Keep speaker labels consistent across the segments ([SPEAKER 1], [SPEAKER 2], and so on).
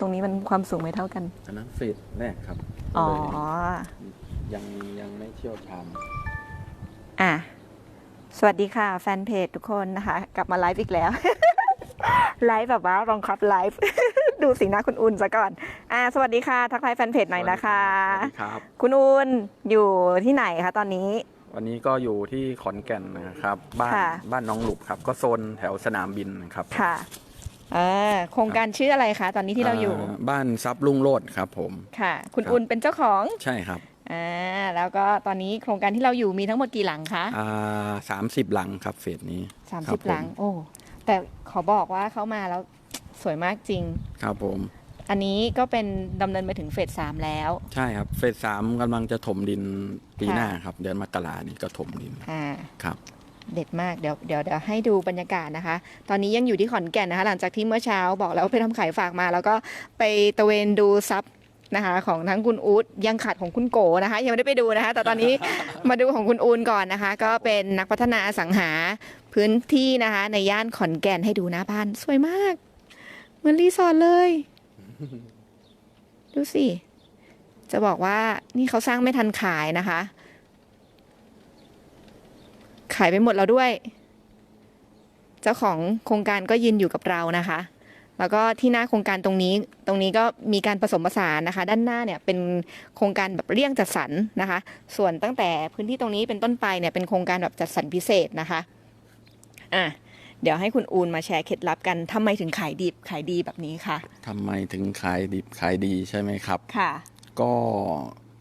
[SPEAKER 1] ตรงนี้มันความสูงไม่เท่ากัน
[SPEAKER 2] อันนั้นเฟสแรกครับ
[SPEAKER 1] อ๋อ
[SPEAKER 2] เลยยังยังไม่เชี่ยวชาญ
[SPEAKER 1] อะ สวัสดีค่ะ แฟนเพจทุกคนนะคะ กลับมาไลฟ์อีกแล้ว ไลฟ์แบบว่าบังคับไลฟ์ ดูสีหน้าคุณอุ่นซะก่อน อะสวัสดีค่ะ ทักทายแฟนเพจหน่อยนะคะ
[SPEAKER 2] สวัสดีครับ
[SPEAKER 1] คุณอุ่นอยู่ที่ไหนคะตอนนี้
[SPEAKER 2] วันนี้ก็อยู่ที่ขอนแก่นนะครับ บ้าน
[SPEAKER 1] ค่ะ
[SPEAKER 2] บ้านน้องหลุบครับ ก็โซนแถวสนามบินนะครับ
[SPEAKER 1] ค่ะเออโครงการชื่ออะไรคะตอนนี้ที่เราอยู่
[SPEAKER 2] บ้านซับลุงโลดครับผม
[SPEAKER 1] ค่ะ คุณ
[SPEAKER 2] ครับ
[SPEAKER 1] อุ่นเป็นเจ้าของ
[SPEAKER 2] ใช่ครับ
[SPEAKER 1] อ่าแล้วก็ตอนนี้โครงการที่เราอยู่มีทั้งหมดกี่หลังคะ
[SPEAKER 2] อ่าสามสิบหลังครับเฟสนี้
[SPEAKER 1] สาม
[SPEAKER 2] ครั
[SPEAKER 1] สิ
[SPEAKER 2] บบผม
[SPEAKER 1] หลัง โอ้แต่ขอบอกว่าเข้ามาแล้วสวยมากจริง
[SPEAKER 2] ครับผม
[SPEAKER 1] อันนี้ก็เป็นดำเนินไปถึงเฟสสามแล้ว
[SPEAKER 2] ใช่ครับ เฟสสามกำลังจะถมดินปี
[SPEAKER 1] ค่ะ
[SPEAKER 2] หน้าครับ เดือนมกรานี่ก็ถมดิน
[SPEAKER 1] อ่า
[SPEAKER 2] ครับ
[SPEAKER 1] เด็ดมากเดี๋ยวเดี๋ยวเดี๋ยวให้ดูบรรยากาศนะคะ ตอนนี้ยังอยู่ที่ขอนแก่นนะคะ หลังจากที่เมื่อเช้าบอกแล้วไปทำขายฝากมา แล้วก็ไปตระเวนดูซับนะคะของทั้งคุณอูดยังขาดของคุณโกนะคะ ยังไม่ได้ไปดูนะคะ แต่ตอนนี้ มาดูของคุณอูนก่อนนะคะ ก็เป็นนักพัฒนาอสังหาพื้นที่นะคะ ในย่านขอนแก่นให้ดูหน้าบ้านสวยมาก เหมือนรีสอร์ทเลย ดูสิ จะบอกว่านี่เขาสร้างไม่ทันขายนะคะ ขายไปหมดแล้วด้วย เจ้าของโครงการก็ยืนอยู่กับเรานะคะ แล้วก็ที่หน้าโครงการตรงนี้ตรงนี้ก็มีการผสมผสานนะคะ ด้านหน้าเนี่ยเป็นโครงการแบบเลี่ยงจัดสรรนะคะ ส่วนตั้งแต่พื้นที่ตรงนี้เป็นต้นไปเนี่ยเป็นโครงการแบบจัดสรรพิเศษนะคะอะเดี๋ยวให้คุณอูนมาแชร์เคล็ดลับกันทำไมถึงขายดิบขายดีแบบนี้ค่ะ
[SPEAKER 2] ทำไมถึงขายดิบขายดีใช่ไหมครับ
[SPEAKER 1] ค่ะ
[SPEAKER 2] ก็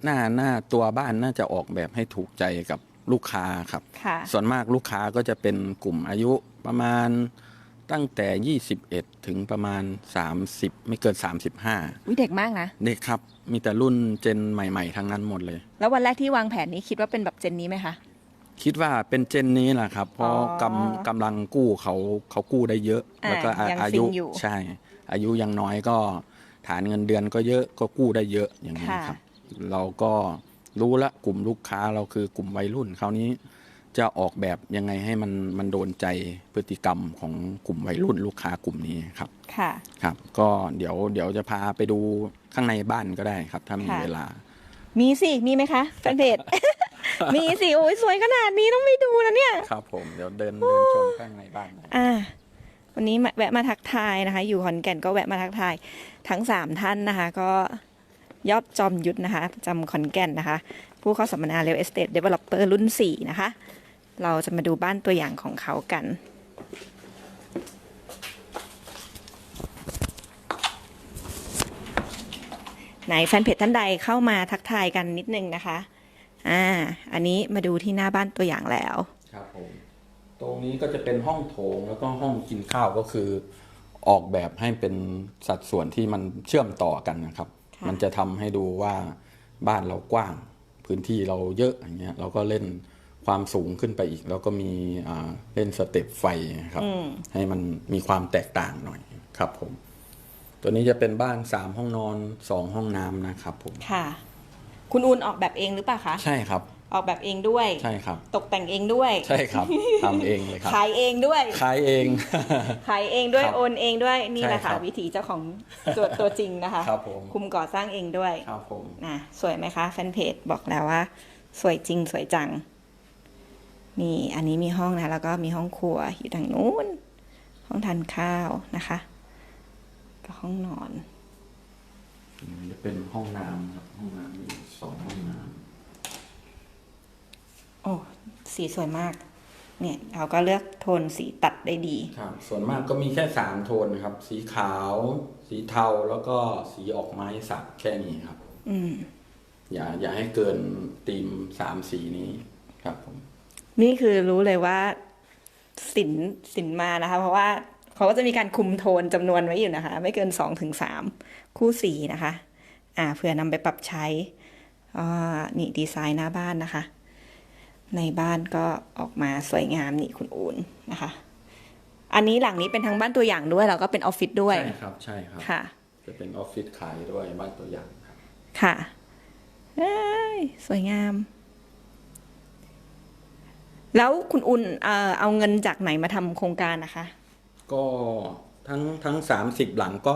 [SPEAKER 2] หน้าหน้าตัวบ้านน่าจะออกแบบให้ถูกใจกับ ลูกค้าครับ
[SPEAKER 1] ค่ะ
[SPEAKER 2] ส่วนมากลูกค้าก็จะเป็นกลุ่มอายุประมาณตั้งแต่ 21 ถึงประมาณ 30 ไม่เกิน 35
[SPEAKER 1] วิเด็กมากนะ
[SPEAKER 2] เด็กครับ มีแต่รุ่นเจนใหม่ ๆ ทั้งนั้นหมดเลย
[SPEAKER 1] แล้ววันแรกที่วางแผนนี้คิดว่าเป็นแบบเจนนี้ไหมคะ
[SPEAKER 2] คิดว่าเป็นเจนนี้แหละครับ เพราะ
[SPEAKER 1] อ๋อกำ
[SPEAKER 2] กำลังกู้เขาเขากู้ได้เยอะ
[SPEAKER 1] อ่า
[SPEAKER 2] แล้วก็อา
[SPEAKER 1] ยัง
[SPEAKER 2] อา
[SPEAKER 1] ซิ
[SPEAKER 2] ยุ
[SPEAKER 1] งอยู่
[SPEAKER 2] ใช่ อายุยังน้อยก็ฐานเงินเดือนก็เยอะก็กู้ได้เยอะอย่างนี้
[SPEAKER 1] ค่ะ
[SPEAKER 2] ครับ เราก็ รู้ละกลุ่มลูกค้าเราคือกลุ่มวัยรุ่นคราวนี้จะออกแบบยังไงให้มันมันโดนใจพฤติกรรมของกลุ่มวัยรุ่นลูกค้ากลุ่มนี้ครับ
[SPEAKER 1] ค่ะ
[SPEAKER 2] ครับ ก็เดี๋ยวเดี๋ยวจะพาไปดูข้างในบ้านก็ได้ครับ ถ้ามี
[SPEAKER 1] ค่ะ
[SPEAKER 2] เวลา
[SPEAKER 1] มีสิ มีไหมคะแฟนเพจ มีสิ โอ้ยสวยขนาดนี้ต้องไปดูนะเนี่ย
[SPEAKER 2] ครับผมเดี๋ยวเดินเดินชมข้างในบ้านหน่อย
[SPEAKER 1] อ่า วันนี้มาแวะมาทักทายนะคะ อยู่ขอนแก่นก็แวะมาทักทาย ทั้งสามท่านนะคะ ก็ ยอดจอมยุทธนะคะประจำขอนแก่นนะคะ ผู้เข้าสัมมนาเรียลเอสเต e เดเวลลอปเปอร์รุ่นสี่นะคะ เราจะมาดูบ้านตัวอย่างของเขากันไหนแฟนเพจท่านใดเข้ามาทักทายกันนิดนึงนะคะ อ่า อันนี้มาดูที่หน้าบ้านตัวอย่างแล้ว
[SPEAKER 2] ครับผม ตรงนี้ก็จะเป็นห้องโถงแล้วก็ห้องกินข้าวก็คือ ออกแบบให้เป็นสัดส่วนที่มันเชื่อมต่อกันนะครับ มันจะทำให้ดูว่าบ้านเรากว้างพื้นที่เราเยอะอย่างเงี้ยเราก็เล่นความสูงขึ้นไปอีก แล้วก็มีอ่าเล่นสเต็ปไฟครับ
[SPEAKER 1] อืม
[SPEAKER 2] ให้มันมีความแตกต่างหน่อยครับผม ตัวนี้จะเป็นบ้านสามห้องนอนสองห้องน้ำนะครับผม
[SPEAKER 1] ค่ะ คุณอูนออกแบบเองหรือเปล่าคะ
[SPEAKER 2] ใช่ครับ
[SPEAKER 1] ออกแบบเองด้วย
[SPEAKER 2] ใช่ครับ
[SPEAKER 1] ตกแต่งเองด้วย
[SPEAKER 2] ใช่ครับทำเองเลยครับ
[SPEAKER 1] ขายเองด้วย
[SPEAKER 2] ขายเอง
[SPEAKER 1] ขายเองด้วย
[SPEAKER 2] ครับ
[SPEAKER 1] โอนเองด้วย นี่แหละ
[SPEAKER 2] ใช่ครั
[SPEAKER 1] ค่ะ
[SPEAKER 2] บ
[SPEAKER 1] วิถีเจ้าของตัวตัวจริงนะคะ
[SPEAKER 2] ครับผม
[SPEAKER 1] คุมก่อสร้างเองด้วย
[SPEAKER 2] ครับผม
[SPEAKER 1] นะสวยไหมคะแฟนเพจบอกแล้วว่า สวยจริงสวยจัง นี่อันนี้มีห้องนะ แล้วก็มีห้องครัวอยู่ทางนู้น ห้องทานข้าวนะคะ ก็ห้องนอน
[SPEAKER 2] จะเป็นห้องน้ำครับ ห้องน้ำมีสองห้องน้
[SPEAKER 1] โอ้ สีสวยมาก เนี่ยเราก็เลือกโทนสีตัดได้ดีำ
[SPEAKER 2] ครับส่วนมากก็มีแค่สามโทนนะครับ สีขาว สีเทาแล้วก็สีออกไม้สักแค่นี้ครับ
[SPEAKER 1] อืม
[SPEAKER 2] อย่าอย่าให้เกินธีมสามสีนี้ครับผม
[SPEAKER 1] นี่คือรู้เลยว่าสินสินมานะคะ เพราะว่าเขาก็จะมีการคุมโทนจำนวนไว้อยู่นะคะ ไม่เกินสองถึงสามคู่สีนะคะ อ่าเผื่อนำไปปรับใช้อ่านี่ดีไซน์หน้าบ้านนะคะ ในบ้านก็ออกมาสวยงามนี่คุณอูนนะคะ อันนี้หลังนี้เป็นทั้งบ้านตัวอย่างด้วย แล้วก็เป็นออฟฟิศด้วย
[SPEAKER 2] ใช่ครับ ใช่ครับ
[SPEAKER 1] ค่ะ
[SPEAKER 2] จะเป็นออฟฟิศขายด้วยบ้านตัวอย่างครับ
[SPEAKER 1] ค่ะเอ้ยสวยงาม แล้วคุณอุ่นเอ่อเอาเงินจากไหนมาทำโครงการนะคะ
[SPEAKER 2] ก็ทั้งทั้งสามสิบหลังก็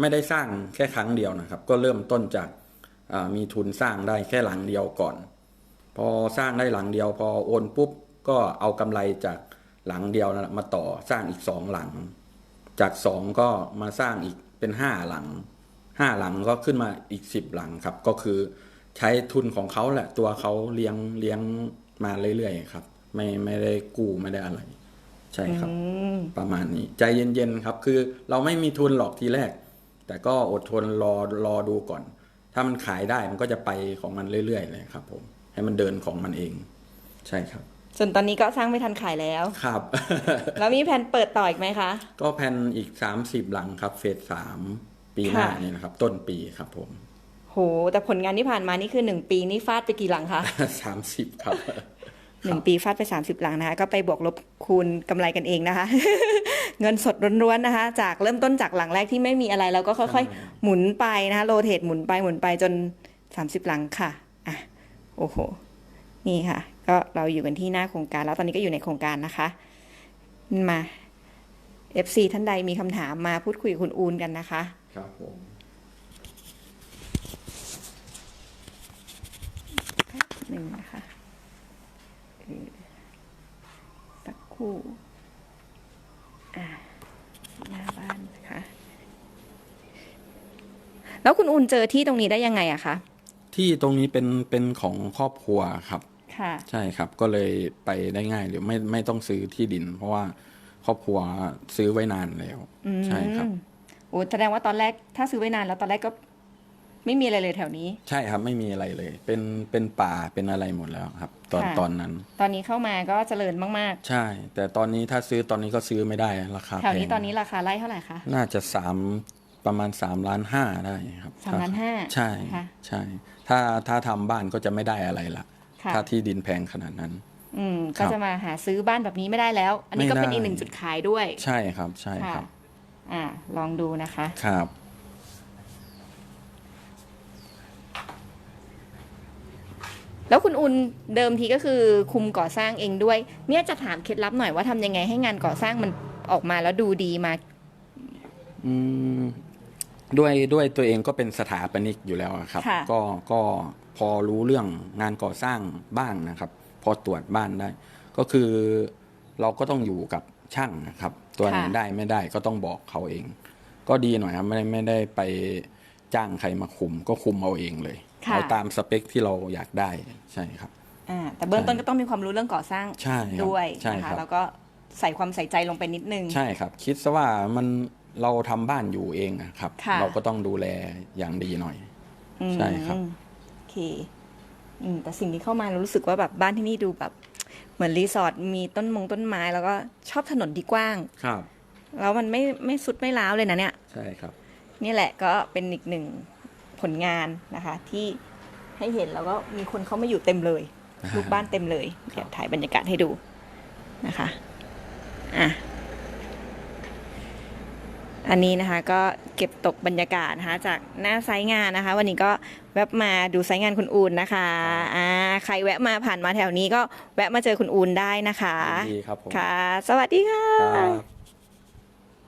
[SPEAKER 2] ไม่ได้สร้างแค่ครั้งเดียวนะครับ ก็เริ่มต้นจากอ่ามีทุนสร้างได้แค่หลังเดียวก่อน พอสร้างได้หลังเดียว พอโอนปุ๊บก็เอากำไรจากหลังเดียวนะมาต่อสร้างอีกสองหลัง จากสองก็มาสร้างอีกเป็นห้าหลังห้าหลังก็ขึ้นมาอีกสิบหลังครับ ก็คือใช้ทุนของเขาแหละตัวเขาเลี้ยงเลี้ยงมาเรื่อยๆครับ ไม่ไม่ได้กู้ไม่ได้อะไร ใช่ครับ
[SPEAKER 1] อืม
[SPEAKER 2] ประมาณนี้ ใจเย็นๆครับ คือเราไม่มีทุนหรอกทีแรก แต่ก็อดทนรอรอดูก่อน ถ้ามันขายได้มันก็จะไปของมันเรื่อยๆเลยครับผม ให้มันเดินของมันเอง ใช่ครับ
[SPEAKER 1] ส่วนตอนนี้ก็สร้างไม่ทันขายแล้ว
[SPEAKER 2] ครับ
[SPEAKER 1] แล้วมีแผนเปิดต่ออีกไหมคะ
[SPEAKER 2] ก็แผนอีกสามสิบหลังครับ เฟสสามปีหน้า
[SPEAKER 1] ค่ะ
[SPEAKER 2] นี่นะครับ ต้นปีครับผม
[SPEAKER 1] โห แต่ผลงานที่ผ่านมานี่คือหนึ่งปีนี่ฟาดไปกี่หลังคะ
[SPEAKER 2] สามสิบครับ
[SPEAKER 1] หนึ่งปีฟาดไป 30 หลังนะคะ ก็ไปบวกลบคูณกำไรกันเองนะคะ เงินสดล้วนๆนะคะ จากเริ่มต้นจากหลังแรกที่ไม่มีอะไร แล้วก็ค่อยๆ หมุนไปนะคะโรเทตหมุนไปหมุนไปจน 30 หลังค่ะอะ โอ้โห นี่ค่ะ ก็เราอยู่กันที่หน้าโครงการ แล้วตอนนี้ก็อยู่ในโครงการนะคะ มา FC ท่านใดมีคำถามมาพูดคุยกับคุณอูนกันนะคะ
[SPEAKER 2] ครับผม
[SPEAKER 1] หนึ่งนะคะเออสักครู่อ่าหน้าบ้านนะคะ แล้วคุณอุ่นเจอที่ตรงนี้ได้ยังไงอะคะ
[SPEAKER 2] ที่ตรงนี้เป็นเป็นของครอบครัวครับ
[SPEAKER 1] ค่ะ
[SPEAKER 2] ใช่ครับ ก็เลยไปได้ง่ายหรือไม่ไม่ต้องซื้อที่ดิน เพราะว่าครอบครัวซื้อไว้นานแล้ว
[SPEAKER 1] อืม
[SPEAKER 2] ใช่ครับ
[SPEAKER 1] โอ้แสดงว่าตอนแรกถ้าซื้อไว้นานแล้วตอนแรกก็ ไม่มีอะไรเลยแถวนี้
[SPEAKER 2] ใช่ครับไม่มีอะไรเลย เป็นเป็นป่าเป็นอะไรหมดแล้วครับ ตอน
[SPEAKER 1] ค่ะ
[SPEAKER 2] ตอนนั้น
[SPEAKER 1] ตอนนี้เข้ามาก็เจริญมาก
[SPEAKER 2] ใช่ แต่ตอนนี้ถ้าซื้อตอนนี้ก็ซื้อไม่ได้ราคา
[SPEAKER 1] ๆ
[SPEAKER 2] แพ
[SPEAKER 1] แถวนี้
[SPEAKER 2] ง
[SPEAKER 1] ตอนนี้ราคาไร่เท่าไหร่คะ
[SPEAKER 2] น่าจะสาม ประมาณสามล้านห้าได้ครับ
[SPEAKER 1] สามล้านห้า
[SPEAKER 2] ใช่
[SPEAKER 1] ค่ะ
[SPEAKER 2] ใช่ ถ้าถ้าทำบ้านก็จะไม่ได้อะไรละ
[SPEAKER 1] ค่ะ
[SPEAKER 2] ถ้าที่ดินแพงขนาดนั้น
[SPEAKER 1] อืม
[SPEAKER 2] ครั
[SPEAKER 1] ก็
[SPEAKER 2] บ
[SPEAKER 1] จะมาหาซื้อบ้านแบบนี้ไม่ได้แล้ว อันนี้ก็เป็น
[SPEAKER 2] ไม่ได้
[SPEAKER 1] อีกหนึ่งจุดขายด้วย
[SPEAKER 2] ใช่ครับใช่ค
[SPEAKER 1] ค่ะ
[SPEAKER 2] รับ
[SPEAKER 1] อ่า ลองดูนะคะ
[SPEAKER 2] ครับ
[SPEAKER 1] แล้วคุณอุนเดิมทีก็คือคุมก่อสร้างเองด้วย เนี่ยจะถามเคล็ดลับหน่อยว่าทำยังไงให้งานก่อสร้างมันออกมาแล้วดูดีมา
[SPEAKER 2] อืม ด้วยด้วยตัวเองก็เป็นสถาปนิกอยู่แล้วอะครับ
[SPEAKER 1] ค่ะ
[SPEAKER 2] ก็ก็พอรู้เรื่องงานก่อสร้างบ้างนะครับ พอตรวจบ้านได้ ก็คือเราก็ต้องอยู่กับช่างนะครับ ตัวไหน
[SPEAKER 1] ค่ะ
[SPEAKER 2] ได้ไม่ได้ก็ต้องบอกเขาเอง ก็ดีหน่อยครับไม่ได้ไม่ได้ไปจ้างใครมาคุม ก็คุมเอาเองเลย
[SPEAKER 1] ค่ะ
[SPEAKER 2] เอาตามสเปคที่เราอยากได้ใช่ครับ
[SPEAKER 1] อ่าแต่เบื้องต้นก็ต้องมีความรู้เรื่องก่อสร้าง
[SPEAKER 2] ใช่ครับ
[SPEAKER 1] ด้วย
[SPEAKER 2] ใช่
[SPEAKER 1] นะ
[SPEAKER 2] ครั
[SPEAKER 1] คะ
[SPEAKER 2] บ
[SPEAKER 1] แล้วก็ใส่ความใส่ใจลงไปนิดนึง
[SPEAKER 2] ใช่ครับ คิดซะว่ามัน เราทำบ้านอยู่เองอะครับ
[SPEAKER 1] ค่ะ
[SPEAKER 2] เราก็ต้องดูแลอย่างดีหน่อย
[SPEAKER 1] อืม
[SPEAKER 2] ใช่ครับ
[SPEAKER 1] โอเคอืมแต่สิ่งที่เข้ามาเรารู้สึกว่าแบบบ้านที่นี่ดูแบบ เหมือนรีสอร์ทมีต้นมงต้นไม้แล้วก็ชอบถนนที่กว้าง
[SPEAKER 2] ครับ
[SPEAKER 1] แล้วมันไม่ไม่สุดไม่ล้าวเลยนะเนี่ย
[SPEAKER 2] ใช่ครับ
[SPEAKER 1] นี่แหละก็เป็นอีกหนึ่งผลงานนะคะ ที่ให้เห็นแล้วก็มีคนเข้ามาอยู่เต็มเลยลูกบ้านเต็มเลยเดี๋ยวถ่ายบรรยากาศให้ดูนะคะอะ อันนี้นะคะก็เก็บตกบรรยากาศนะคะจากหน้าไซต์งานนะคะ วันนี้ก็แวะมาดูไซต์งานคุณอูนนะคะอ่าใครแวะมาผ่านมาแถวนี้ก็แวะมาเจอคุณอูนได้นะคะ
[SPEAKER 2] ดีครับผม
[SPEAKER 1] ค่ะ สวัสดีค่ะ
[SPEAKER 2] ครับ